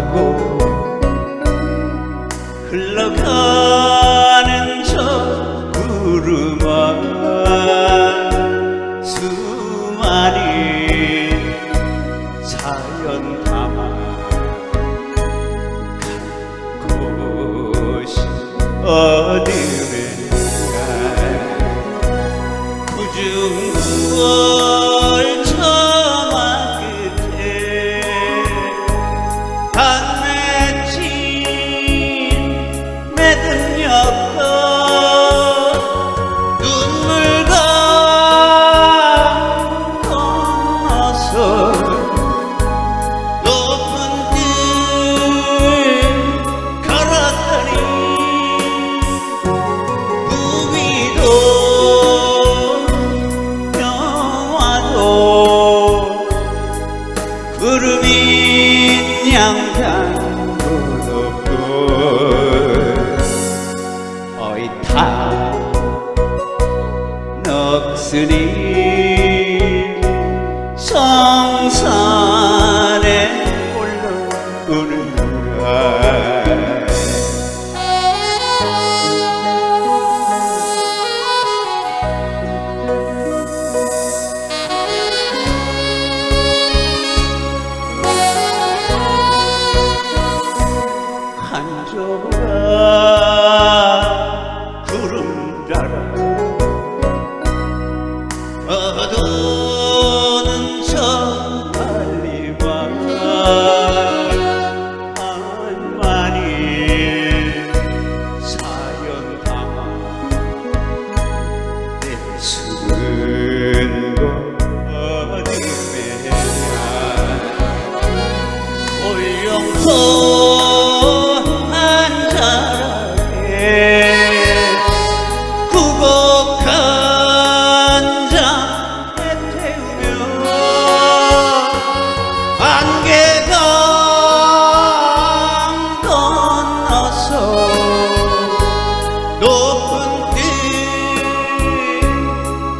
타고 흘러가는 저 구름아 수많은 사연 담아 간 곳이 어디 是你。 올영소 한자락에 구곡한 자 태우며 안개강 건너서 높은 길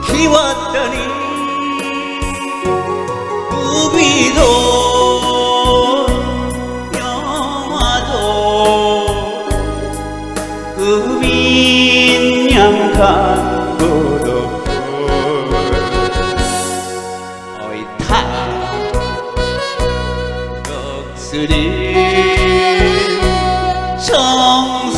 키웠더니 우비도 양강도 높고 어이타. 격수리 저